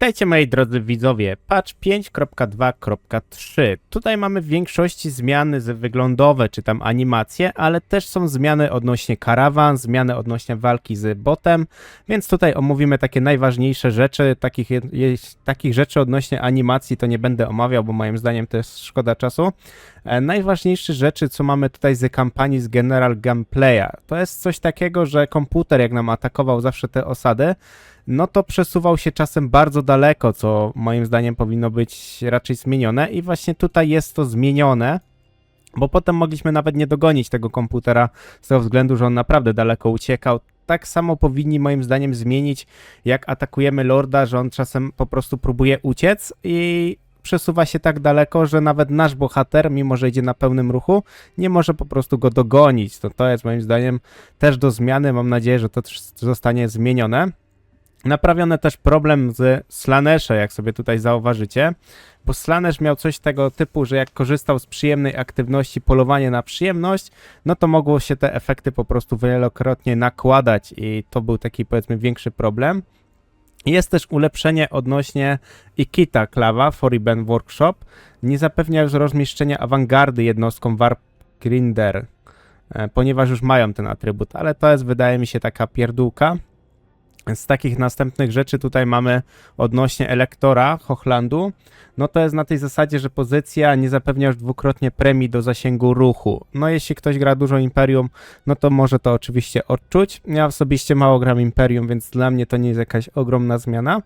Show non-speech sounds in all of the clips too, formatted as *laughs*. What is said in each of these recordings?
Witajcie moi drodzy widzowie, patch 5.2.3. Tutaj mamy w większości zmiany wyglądowe, czy tam animacje, ale też są zmiany odnośnie karawan, zmiany odnośnie walki z botem, więc tutaj omówimy takie najważniejsze rzeczy, takich, takich rzeczy odnośnie animacji to nie będę omawiał, bo moim zdaniem to jest szkoda czasu. E, najważniejsze rzeczy, co mamy tutaj z kampanii z General Gameplaya, to jest coś takiego, że komputer jak nam atakował zawsze te osady, no to przesuwał się czasem bardzo daleko, co moim zdaniem powinno być raczej zmienione i właśnie tutaj jest to zmienione, bo potem mogliśmy nawet nie dogonić tego komputera z tego względu, że on naprawdę daleko uciekał. Tak samo powinni moim zdaniem zmienić, jak atakujemy Lorda, że on czasem po prostu próbuje uciec i przesuwa się tak daleko, że nawet nasz bohater, mimo że idzie na pełnym ruchu, nie może po prostu go dogonić. To, to jest moim zdaniem też do zmiany. Mam nadzieję, że to zostanie zmienione. Naprawiony też problem z Slanesha, jak sobie tutaj zauważycie, bo Slanesh miał coś tego typu, że jak korzystał z przyjemnej aktywności polowanie na przyjemność, no to mogło się te efekty po prostu wielokrotnie nakładać i to był taki powiedzmy większy problem. Jest też ulepszenie odnośnie Ikita Klawa, Foriben Workshop. Nie zapewnia już rozmieszczenia awangardy jednostkom Warp Grinder, e, ponieważ już mają ten atrybut, ale to jest wydaje mi się taka pierdółka. Z takich następnych rzeczy tutaj mamy odnośnie elektora Hochlandu. No to jest na tej zasadzie, że pozycja nie zapewnia już dwukrotnie premii do zasięgu ruchu. No jeśli ktoś gra dużo Imperium, no to może to oczywiście odczuć. Ja osobiście mało gram Imperium, więc dla mnie to nie jest jakaś ogromna zmiana.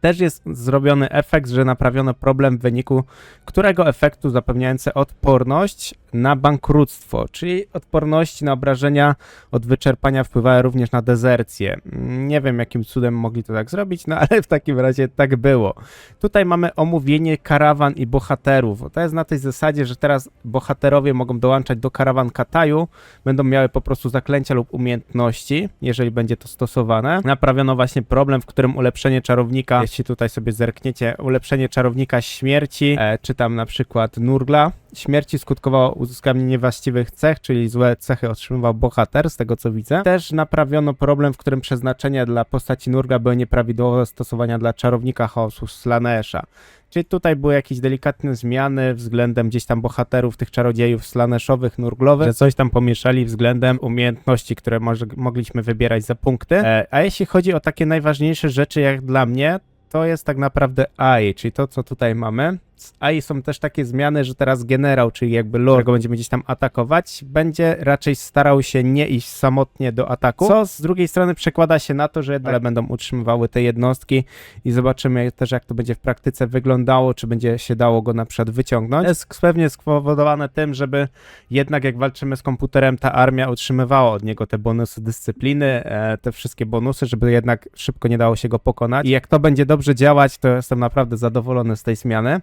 Też jest zrobiony efekt, że naprawiono problem w wyniku którego efektu zapewniający odporność na bankructwo, czyli odporności na obrażenia od wyczerpania wpływały również na dezercję. Nie wiem, jakim cudem mogli to tak zrobić, no ale w takim razie tak było. Tutaj mamy omówienie karawan i bohaterów. To jest na tej zasadzie, że teraz bohaterowie mogą dołączać do karawan Kataju, będą miały po prostu zaklęcia lub umiejętności, jeżeli będzie to stosowane. Naprawiono właśnie problem, w którym ulepszenie czarownika, jeśli tutaj sobie zerkniecie, ulepszenie czarownika śmierci, e, czy tam na przykład Nurgla, śmierci skutkowało uzyskaniem niewłaściwych cech, czyli złe cechy otrzymywał bohater, z tego co widzę. Też naprawiono problem, w którym przeznaczenia dla postaci Nurga były nieprawidłowe stosowania dla czarownika chaosu Slanesha. Czyli tutaj były jakieś delikatne zmiany względem gdzieś tam bohaterów, tych czarodziejów slaneszowych, nurglowych, że coś tam pomieszali względem umiejętności, które może, mogliśmy wybierać za punkty. E, a jeśli chodzi o takie najważniejsze rzeczy jak dla mnie, to jest tak naprawdę AI, czyli to, co tutaj mamy. Z AI są też takie zmiany, że teraz generał, czyli jakby lord, którego będziemy gdzieś tam atakować, będzie raczej starał się nie iść samotnie do ataku, co z drugiej strony przekłada się na to, że jednak będą utrzymywały te jednostki i zobaczymy też, jak to będzie w praktyce wyglądało, czy będzie się dało go na przykład wyciągnąć. Jest pewnie spowodowane tym, żeby jednak jak walczymy z komputerem, ta armia utrzymywała od niego te bonusy dyscypliny, e, te wszystkie bonusy, żeby jednak szybko nie dało się go pokonać. I jak to będzie dobrze działać, to jestem naprawdę zadowolony z tej zmiany.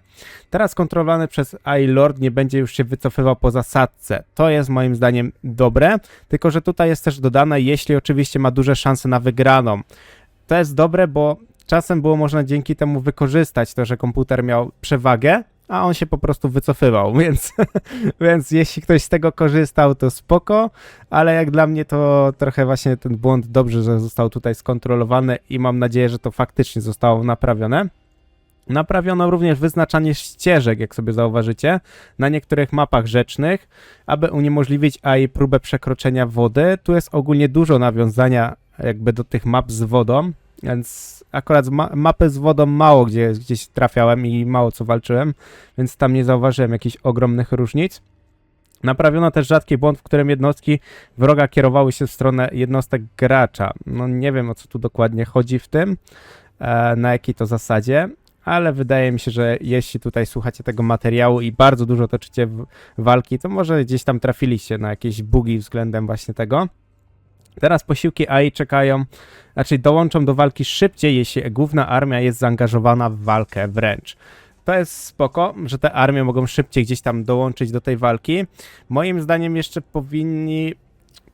Teraz kontrolowany przez AI Lord nie będzie już się wycofywał po zasadce. To jest moim zdaniem dobre, tylko że tutaj jest też dodane, jeśli oczywiście ma duże szanse na wygraną. To jest dobre, bo czasem było można dzięki temu wykorzystać to, że komputer miał przewagę, a on się po prostu wycofywał, *laughs* więc, więc jeśli ktoś z tego korzystał, to spoko, ale jak dla mnie to trochę właśnie ten błąd dobrze, że został tutaj skontrolowany i mam nadzieję, że to faktycznie zostało naprawione. Naprawiono również wyznaczanie ścieżek, jak sobie zauważycie, na niektórych mapach rzecznych, aby uniemożliwić AI próbę przekroczenia wody. Tu jest ogólnie dużo nawiązania jakby do tych map z wodą, więc akurat ma mapy z wodą mało gdzie gdzieś trafiałem i mało co walczyłem, więc tam nie zauważyłem jakichś ogromnych różnic. Naprawiono też rzadki błąd, w którym jednostki wroga kierowały się w stronę jednostek gracza. No nie wiem o co tu dokładnie chodzi w tym, e, na jakiej to zasadzie, ale wydaje mi się, że jeśli tutaj słuchacie tego materiału i bardzo dużo toczycie walki, to może gdzieś tam trafiliście na jakieś bugi względem właśnie tego. Teraz posiłki AI czekają, znaczy dołączą do walki szybciej, jeśli główna armia jest zaangażowana w walkę wręcz. To jest spoko, że te armie mogą szybciej gdzieś tam dołączyć do tej walki. Moim zdaniem jeszcze powinni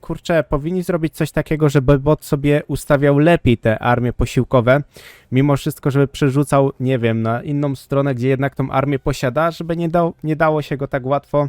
kurczę, powinni zrobić coś takiego, żeby bot sobie ustawiał lepiej te armie posiłkowe, mimo wszystko, żeby przerzucał, nie wiem, na inną stronę, gdzie jednak tą armię posiada, żeby nie, dał, nie dało się go tak łatwo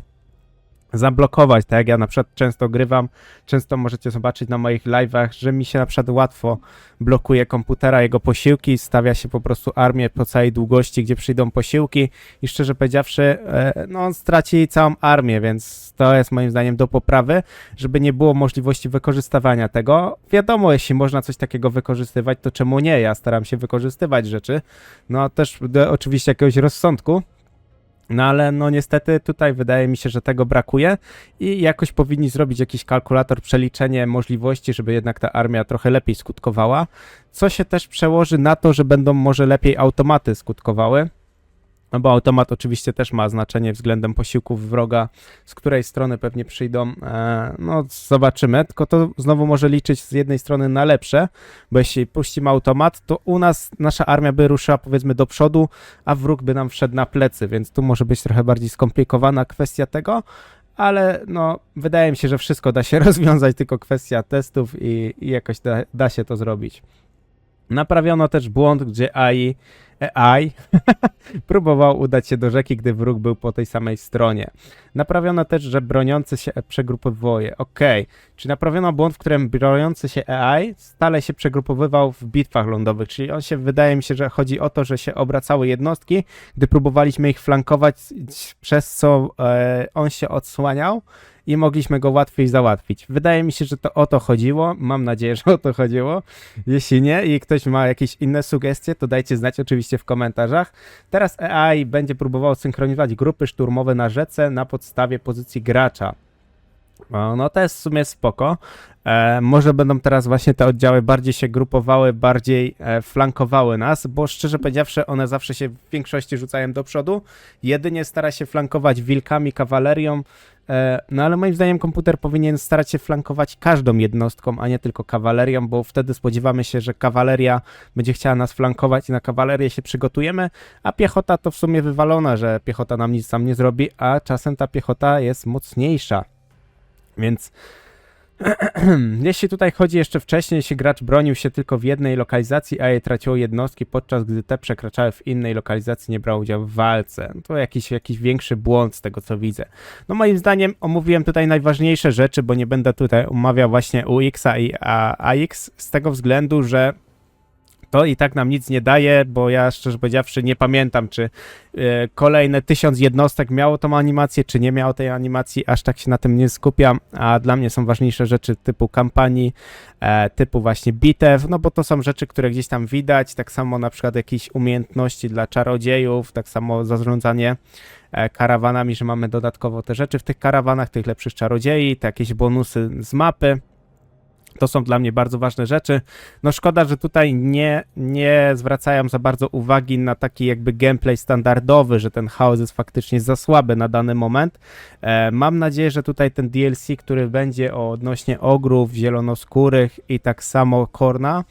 zablokować, tak jak ja na przykład często grywam, często możecie zobaczyć na moich live'ach, że mi się na przykład łatwo blokuje komputera, jego posiłki, stawia się po prostu armię po całej długości, gdzie przyjdą posiłki i szczerze powiedziawszy, e, no on straci całą armię, więc to jest moim zdaniem do poprawy, żeby nie było możliwości wykorzystywania tego. Wiadomo, jeśli można coś takiego wykorzystywać, to czemu nie? Ja staram się wykorzystywać rzeczy, no też do, oczywiście jakiegoś rozsądku, no ale no niestety tutaj wydaje mi się, że tego brakuje i jakoś powinni zrobić jakiś kalkulator, przeliczenie możliwości, żeby jednak ta armia trochę lepiej skutkowała, co się też przełoży na to, że będą może lepiej automaty skutkowały. No bo automat oczywiście też ma znaczenie względem posiłków wroga, z której strony pewnie przyjdą. E, no zobaczymy, tylko to znowu może liczyć z jednej strony na lepsze, bo jeśli puścimy automat, to u nas nasza armia by ruszyła powiedzmy do przodu, a wróg by nam wszedł na plecy, więc tu może być trochę bardziej skomplikowana kwestia tego, ale no wydaje mi się, że wszystko da się *laughs* rozwiązać, tylko kwestia testów i, i jakoś da, da się to zrobić. Naprawiono też błąd, gdzie AI, AI *laughs* próbował udać się do rzeki, gdy wróg był po tej samej stronie. Naprawiono też, że broniący się przegrupowuje. Okej, czyli naprawiono błąd, w którym broniący się AI stale się przegrupowywał w bitwach lądowych, czyli on się, wydaje mi się, że chodzi o to, że się obracały jednostki, gdy próbowaliśmy ich flankować, przez co e, on się odsłaniał i mogliśmy go łatwiej załatwić. Wydaje mi się, że to o to chodziło. Mam nadzieję, że o to chodziło. Jeśli nie i ktoś ma jakieś inne sugestie, to dajcie znać oczywiście w komentarzach. Teraz AI będzie próbował synchronizować grupy szturmowe na rzece na podstawie pozycji gracza. O, No to jest w sumie spoko. E, może będą teraz właśnie te oddziały bardziej się grupowały, bardziej e, flankowały nas, bo szczerze powiedziawszy, one zawsze się w większości rzucają do przodu. Jedynie stara się flankować wilkami, kawalerią. E, no ale moim zdaniem komputer powinien starać się flankować każdą jednostką, a nie tylko kawalerią, bo wtedy spodziewamy się, że kawaleria będzie chciała nas flankować i na kawalerię się przygotujemy, a piechota to w sumie wywalona, że piechota nam nic tam nie zrobi, a czasem ta piechota jest mocniejsza. Więc *clears throat* jeśli tutaj chodzi jeszcze wcześniej, jeśli gracz bronił się tylko w jednej lokalizacji, a je traciło jednostki, podczas gdy te przekraczały w innej lokalizacji, nie brał udziału w walce. To jakiś, jakiś większy błąd z tego, co widzę. No moim zdaniem omówiłem tutaj najważniejsze rzeczy, bo nie będę tutaj omawiał właśnie UX-a i AX z tego względu, że to i tak nam nic nie daje, bo ja szczerze powiedziawszy nie pamiętam, czy e, kolejne tysiąc jednostek miało tą animację, czy nie miało tej animacji, aż tak się na tym nie skupiam, a dla mnie są ważniejsze rzeczy typu kampanii, e, typu właśnie bitew, no bo to są rzeczy, które gdzieś tam widać, tak samo na przykład jakieś umiejętności dla czarodziejów, tak samo zarządzanie e, karawanami, że mamy dodatkowo te rzeczy w tych karawanach, tych lepszych czarodziei, te jakieś bonusy z mapy. To są dla mnie bardzo ważne rzeczy. No szkoda, że tutaj nie, nie zwracają za bardzo uwagi na taki jakby gameplay standardowy, że ten chaos jest faktycznie za słaby na dany moment. E, mam nadzieję, że tutaj ten DLC, który będzie odnośnie ogrów, zielonoskórych i tak samo Korna,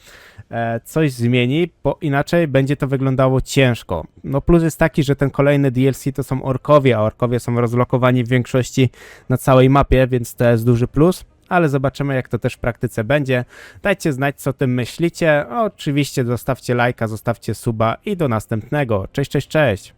e, coś zmieni, bo inaczej będzie to wyglądało ciężko. No plus jest taki, że ten kolejny DLC to są orkowie, a orkowie są rozlokowani w większości na całej mapie, więc to jest duży plus ale zobaczymy jak to też w praktyce będzie. Dajcie znać co tym myślicie. Oczywiście zostawcie lajka, zostawcie suba i do następnego. Cześć, cześć, cześć.